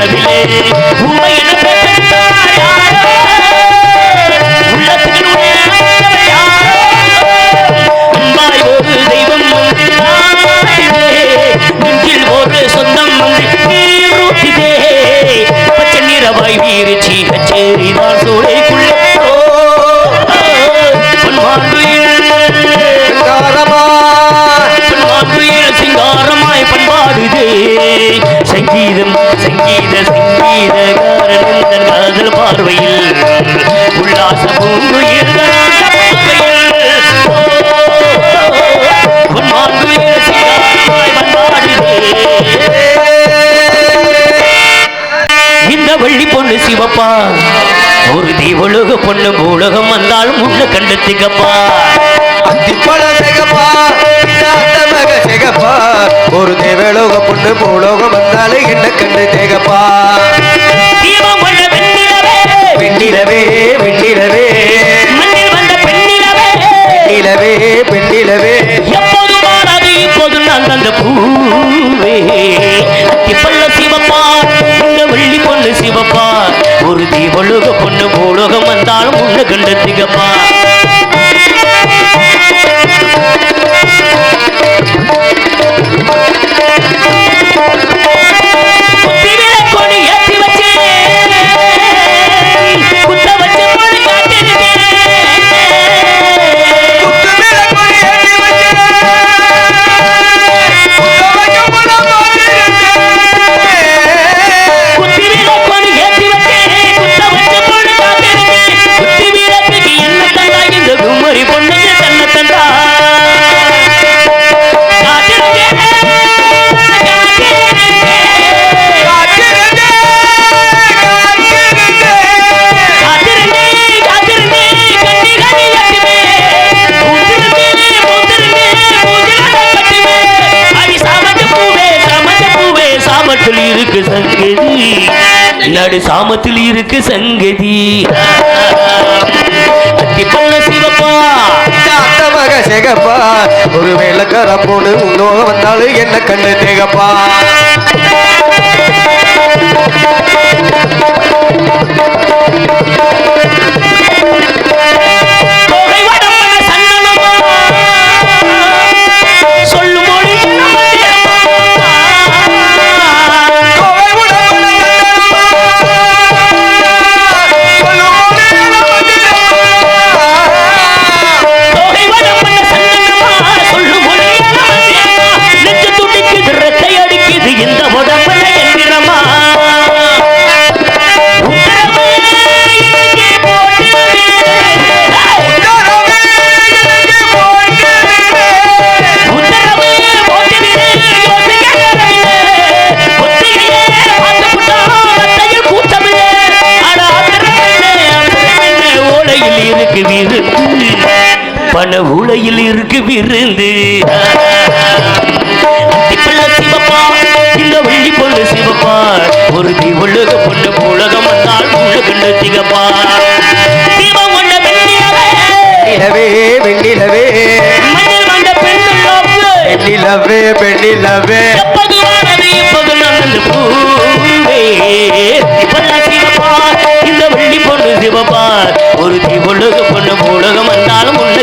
வாழ்விலே செய்வப்பா ஒரு தீவுலக பொண்ணு பூலகம் வந்தால் முன்ன கண்டு திகப்பா. ஒரு தேவலோக பொண்ணு பூலோகம் வந்தாலே என்ன கண்டு தேகப்பா. பெண்ணிலவே. பெண்ணிலவே பெண்ணிலவே. பெண்ணிலவே. எப்போதும் மாறாது நான் அந்த பூவே. பொழுகு பொண்ணு நடு சாமத்தில் இருக்கு சங்கதி. அத்தி சிவப்பா. இந்த சிகப்பா. ஒரு வேலைக்கார போடு முன்னோக வந்தாலும் என்ன கண்டு தேகப்பா? you. பண உலையில் இருக்கு விருந்து. இந்த வெள்ளி பொண்ணு சிவப்பா. ஒரு உலக பொண்ணு உலகம் வந்தால் உலகண்டு நிலவே வெண்ணிலவே. பெண்ணுள்ளோப்பு பெண்ணிலவே. பெண்ணிலவே இந்த வெள்ளி பொண்ணு ஒரு பூலகம்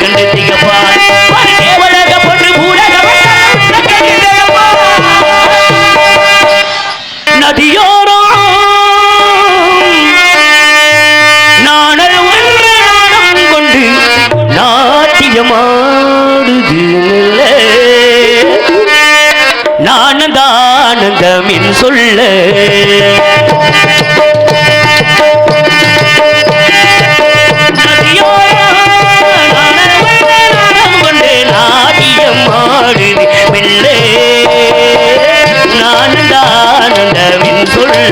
வந்தாலும் உள்ள பொண்ணு நாணல் கொண்டு நாட்டியமாடுது சொல்ல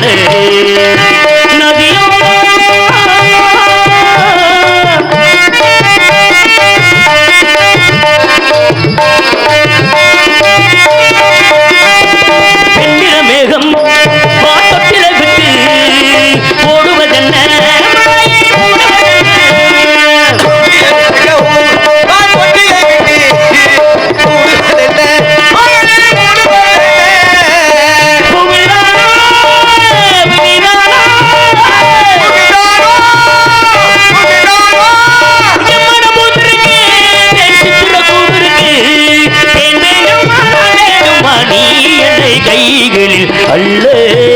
রে வழிகளில் அல்லே.